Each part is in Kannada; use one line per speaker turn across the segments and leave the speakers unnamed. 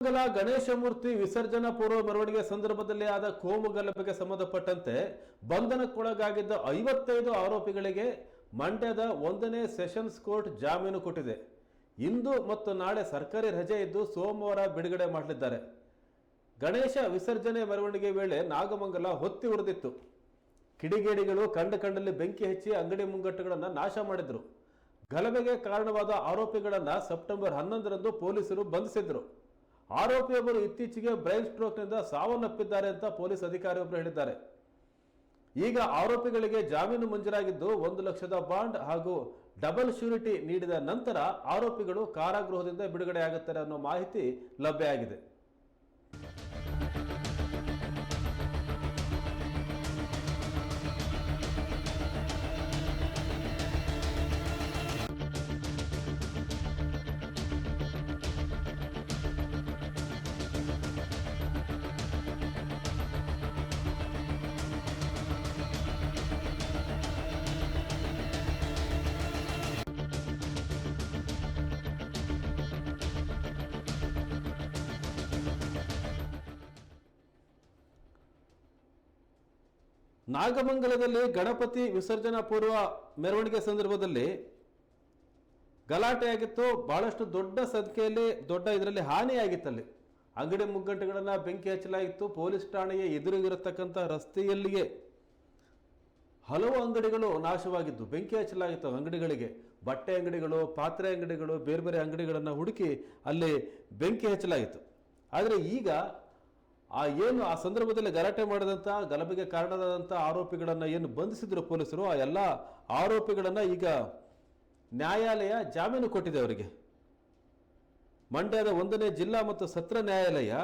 ಮಂಗಲ ಗಣೇಶ ಮೂರ್ತಿ ವಿಸರ್ಜನಾ ಪೂರ್ವ ಮೆರವಣಿಗೆ ಸಂದರ್ಭದಲ್ಲಿ ಆದ ಕೋಮು ಗಲಭೆಗೆ ಸಂಬಂಧಪಟ್ಟಂತೆ ಬಂಧನಕ್ಕೊಳಗಾಗಿದ್ದ ಐವತ್ತೈದು ಆರೋಪಿಗಳಿಗೆ ಮಂಡ್ಯದ ಒಂದನೇ ಸೆಷನ್ಸ್ ಕೋರ್ಟ್ ಜಾಮೀನು ಕೊಟ್ಟಿದೆ. ಇಂದು ಮತ್ತು ನಾಳೆ ಸರ್ಕಾರಿ ರಜೆ ಇದ್ದು ಸೋಮವಾರ ಬಿಡುಗಡೆ ಮಾಡಲಿದ್ದಾರೆ. ಗಣೇಶ ವಿಸರ್ಜನೆ ಮೆರವಣಿಗೆ ವೇಳೆ ನಾಗಮಂಗಲ ಹೊತ್ತಿ ಉರಿದಿತ್ತು ಕಿಡಿಗೇಡಿಗಳು ಕಂಡ ಕಂಡಲ್ಲಿ ಬೆಂಕಿ ಹಚ್ಚಿ ಅಂಗಡಿ ಮುಂಗಟ್ಟುಗಳನ್ನು ನಾಶ ಮಾಡಿದ್ರು. ಗಲಭೆಗೆ ಕಾರಣವಾದ ಆರೋಪಿಗಳನ್ನು ಸೆಪ್ಟೆಂಬರ್ ಹನ್ನೊಂದರಂದು ಪೊಲೀಸರು ಬಂಧಿಸಿದ್ರು. ಆರೋಪಿಯೊಬ್ಬರು ಇತ್ತೀಚೆಗೆ ಬ್ರೈನ್ ಸ್ಟ್ರೋಕ್ನಿಂದ ಸಾವನ್ನಪ್ಪಿದ್ದಾರೆ ಅಂತ ಪೊಲೀಸ್ ಅಧಿಕಾರಿಯೊಬ್ಬರು ಹೇಳಿದ್ದಾರೆ. ಈಗ ಆರೋಪಿಗಳಿಗೆ ಜಾಮೀನು ಮಂಜೂರಾಗಿದ್ದು ಒಂದು ಲಕ್ಷದ ಬಾಂಡ್ ಹಾಗೂ ಡಬಲ್ ಶ್ಯೂರಿಟಿ ನೀಡಿದ ನಂತರ ಆರೋಪಿಗಳು ಕಾರಾಗೃಹದಿಂದ ಬಿಡುಗಡೆಯಾಗುತ್ತಾರೆ ಅನ್ನೋ ಮಾಹಿತಿ ಲಭ್ಯ ಆಗಿದೆ. ನಾಗಮಂಗಲದಲ್ಲಿ ಗಣಪತಿ ವಿಸರ್ಜನಾ ಪೂರ್ವ ಮೆರವಣಿಗೆ ಸಂದರ್ಭದಲ್ಲಿ ಗಲಾಟೆಯಾಗಿತ್ತು. ಬಹಳಷ್ಟು ದೊಡ್ಡ ಸಂಖ್ಯೆಯಲ್ಲಿ, ದೊಡ್ಡ ಇದರಲ್ಲಿ ಹಾನಿಯಾಗಿತ್ತಲ್ಲಿ. ಅಂಗಡಿ ಮುಗ್ಗಟ್ಟುಗಳನ್ನು ಬೆಂಕಿ ಹಚ್ಚಲಾಗಿತ್ತು. ಪೊಲೀಸ್ ಠಾಣೆಯ ಎದುರಿಗಿರತಕ್ಕಂಥ ರಸ್ತೆಯಲ್ಲಿಯೇ ಹಲವು ಅಂಗಡಿಗಳು ನಾಶವಾಗಿದ್ದು, ಬೆಂಕಿ ಹಚ್ಚಲಾಗಿತ್ತು ಅಂಗಡಿಗಳಿಗೆ. ಬಟ್ಟೆ ಅಂಗಡಿಗಳು, ಪಾತ್ರೆ ಅಂಗಡಿಗಳು, ಬೇರೆ ಬೇರೆ ಅಂಗಡಿಗಳನ್ನು ಹುಡುಕಿ ಅಲ್ಲಿ ಬೆಂಕಿ ಹಚ್ಚಲಾಗಿತ್ತು. ಆದರೆ ಈಗ ಆ ಏನು ಆ ಸಂದರ್ಭದಲ್ಲಿ ಗಲಾಟೆ ಮಾಡಿದಂಥ ಗಲಭೆಗೆ ಕಾರಣವಾದಂಥ ಆರೋಪಿಗಳನ್ನು ಏನು ಬಂಧಿಸಿದ್ರು ಪೊಲೀಸರು, ಆ ಎಲ್ಲ ಆರೋಪಿಗಳನ್ನು ಈಗ ನ್ಯಾಯಾಲಯ ಜಾಮೀನು ಕೊಟ್ಟಿದೆ ಅವರಿಗೆ. ಮಂಡ್ಯದ ಒಂದನೇ ಜಿಲ್ಲಾ ಮತ್ತು ಸತ್ರ ನ್ಯಾಯಾಲಯ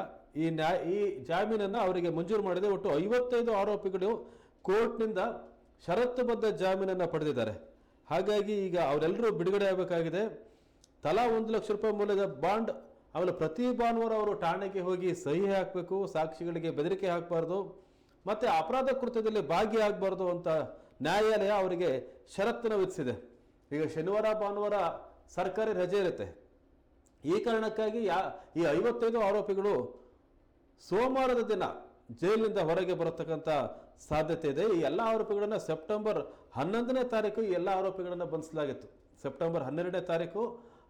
ಈ ನ್ಯಾಯ ಈ ಜಾಮೀನನ್ನು ಅವರಿಗೆ ಮಂಜೂರು ಮಾಡಿದೆ. ಒಟ್ಟು ಐವತ್ತೈದು ಆರೋಪಿಗಳು ಕೋರ್ಟ್ನಿಂದ ಷರತ್ತುಬದ್ಧ ಜಾಮೀನನ್ನು ಪಡೆದಿದ್ದಾರೆ. ಹಾಗಾಗಿ ಈಗ ಅವರೆಲ್ಲರೂ ಬಿಡುಗಡೆ ಆಗಬೇಕಾಗಿದೆ. ತಲಾ ಒಂದು ಲಕ್ಷ ರೂಪಾಯಿ ಮೌಲ್ಯದ ಬಾಂಡ್ ಆಮೇಲೆ ಪ್ರತಿ ಭಾನುವಾರ ಅವರು ಠಾಣೆಗೆ ಹೋಗಿ ಸಹಿ ಹಾಕಬೇಕು, ಸಾಕ್ಷಿಗಳಿಗೆ ಬೆದರಿಕೆ ಹಾಕಬಾರ್ದು, ಮತ್ತು ಅಪರಾಧ ಕೃತ್ಯದಲ್ಲಿ ಭಾಗಿಯಾಗಬಾರ್ದು ಅಂತ ನ್ಯಾಯಾಲಯ ಅವರಿಗೆ ಷರತ್ತನ್ನು ವಿಧಿಸಿದೆ. ಈಗ ಶನಿವಾರ, ಭಾನುವಾರ ಸರ್ಕಾರಿ ರಜೆ ಇರುತ್ತೆ. ಈ ಕಾರಣಕ್ಕಾಗಿ ಯಾ, ಈ ಐವತ್ತೈದು ಆರೋಪಿಗಳು ಸೋಮವಾರದ ದಿನ ಜೈಲಿನಿಂದ ಹೊರಗೆ ಬರತಕ್ಕಂಥ ಸಾಧ್ಯತೆ ಇದೆ. ಈ ಎಲ್ಲ ಆರೋಪಿಗಳನ್ನು ಸೆಪ್ಟೆಂಬರ್ ಹನ್ನೊಂದನೇ ತಾರೀಕು ಈ ಎಲ್ಲ ಆರೋಪಿಗಳನ್ನು ಬಂಧಿಸಲಾಗಿತ್ತು. ಸೆಪ್ಟೆಂಬರ್ ಹನ್ನೆರಡನೇ ತಾರೀಕು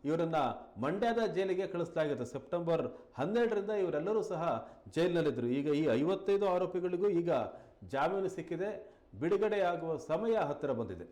ಇವರನ್ನ ಮಂಡ್ಯದ ಜೈಲಿಗೆ ಕಳಿಸಲಾಗಿತ್ತು. ಸೆಪ್ಟೆಂಬರ್ ಹನ್ನೆರಡರಿಂದ ಇವರೆಲ್ಲರೂ ಸಹ ಜೈಲಿನಲ್ಲಿದ್ದರು. ಈಗ ಈ ಐವತ್ತೈದು ಆರೋಪಿಗಳಿಗೂ ಈಗ ಜಾಮೀನು ಸಿಕ್ಕಿದೆ. ಬಿಡುಗಡೆಯಾಗುವ ಸಮಯ ಹತ್ತಿರ ಬಂದಿದೆ.